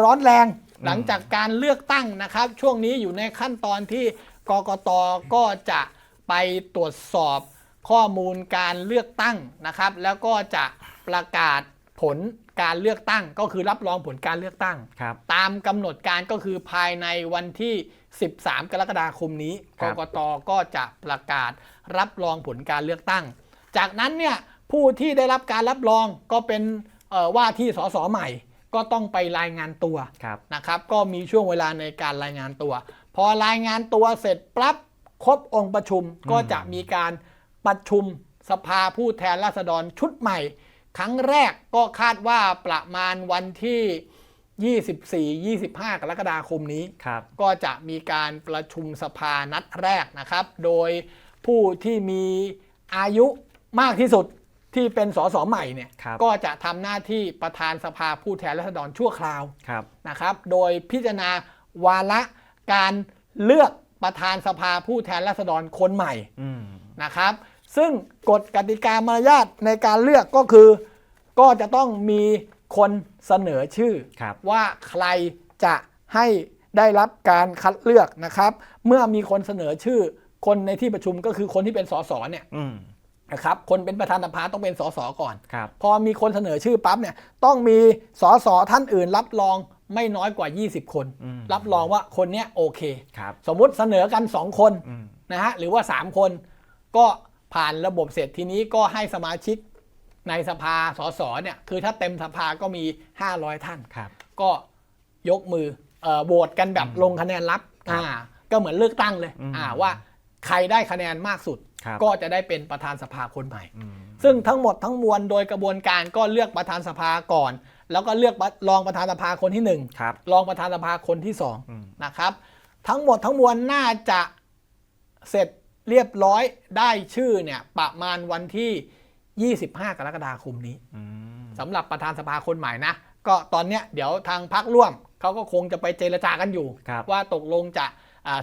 ร้อนแรงหลังจากการเลือกตั้งนะครับ ช่วงนี้อยู่ในขั้นตอนที่กกตก็จะไปตรวจสอบข้อมูลการเลือกตั้งนะครับ แล้วก็จะประกาศผลการเลือกตั้ง ก็คือรับรองผลการเลือกตั้งครับตามกำหนดการก็คือภายในวันที่ 13 กรกฎาคมนี้คกรับกตก็จะประกาศรับรองผลการเลือกตั้ง จากนั้นเนี่ยผู้ที่ได้รับการรับรองก็เป็นเอ่อว่าที่สสใหม่ ก็ต้องไปรายงานตัวครับนะครับ ก็มีช่วงเวลาในการรายงานตัว พอรายงานตัวเสร็จปั๊บครบองค์ประชุมก็จะมีการประชุมสภาผู้แทนราษฎรชุดใหม่ ครั้งแรกก็คาดว่าประมาณวันที่ 24-25 กรกฎาคมนี้ครับก็จะมีการประชุมสภานัดแรกนะครับ โดยผู้ที่มีอายุมากที่สุด ที่เป็นสสใหม่เนี่ยครับก็จะทำหน้าที่ประธานสภาผู้แทนราษฎรชั่วคราวครับนะครับ โดยพิจารณาวาระการเลือกประธานสภาผู้แทนราษฎรคนใหม่อืมนะครับ ซึ่งกฎกติกามารยาทในการเลือกก็คือ ก็จะต้องมีคนเสนอชื่อครับว่าใครจะให้ได้รับการคัดเลือกนะครับ เมื่อมีคนเสนอชื่อ คนในที่ประชุมก็คือคนที่เป็นสสเนี่ยอืม นะครับคนเป็นประธานสภาต้องเป็นสสก่อนครับพอมีคนเสนอชื่อปั๊บเนี่ยต้องมีสสท่านอื่นรับรองไม่น้อยกว่า 20 คนอืมรับรองว่าคนเนี้ยโอเคครับสมมุติเสนอกัน 2 คนอืมนะฮะหรือว่า 3 คน ก็ผ่านระบบเสร็จทีนี้ก็ให้สมาชิกในสภาสสเนี่ยคือถ้าเต็มสภาก็มี 500 ท่านครับก็ยกมือเอ่อโหวตกันแบบลงคะแนนลับครับอ่าก็เหมือนเลือกตั้งเลยอืมอ่าว่าใครได้คะแนนมากสุดครับ ก็จะได้เป็นประธานสภาคนใหม่อืมซึ่งทั้งหมดทั้งมวลโดยกระบวนการก็เลือกประธานสภาก่อน แล้วก็เลือกรองประธานสภาคนที่หนึ่งครับรองประธานสภาคนที่สองอืมนะครับ ทั้งหมดทั้งมวลน่าจะเสร็จเรียบร้อยได้ชื่อเนี่ยประมาณวันที่ 25 กรกฎาคมนี้อืมสำหรับประธานสภาคนใหม่นะ ก็ตอนเนี้ยเดี๋ยวทางพักร่วมเขาก็คงจะไปเจรจากันอยู่ครับว่าตกลงจะอ่า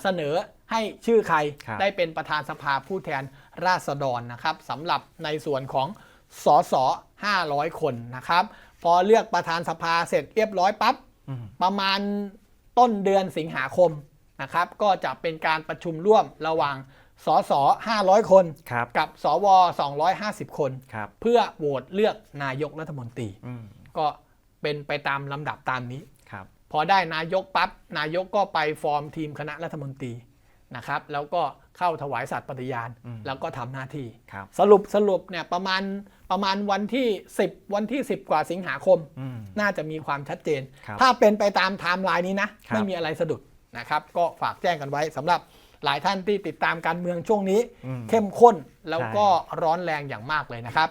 เสนอให้ชื่อใครครับได้เป็นประธานสภาผู้แทนราษฎรนะครับสำหรับในส่วนของสส500 คนนะครับ พอเลือกประธานสภาเสร็จเรียบร้อยปั๊บอืมประมาณต้นเดือนสิงหาคมนะครับก็จะเป็นการประชุมร่วมระหว่างสส500 คนครับกับสว 250 คนครับเพื่อโหวตเลือกนายกรัฐมนตรีอืมก็เป็นไปตามลำดับตามนี้ครับ พอได้นายกปั๊บนายกก็ไปฟอร์มทีมคณะรัฐมนตรีนะครับ แล้วก็เข้าถวายสัตย์ปฏิญาณอืมแล้วก็ทำหน้าที่ครับสรุปสรุปเนี่ยประมาณประมาณวันที่ 10 วันที่ 10 กว่าสิงหาคมอืมน่าจะมีความชัดเจนครับถ้าเป็นไปตามไทม์ไลน์นี้นะครับไม่มีอะไรสะดุดนะครับ ก็ฝากแจ้งกันไว้สำหรับหลายท่านที่ติดตามการเมืองช่วงนี้อืมเข้มข้นแล้วใช่ก็ร้อนแรงอย่างมากเลยนะครับ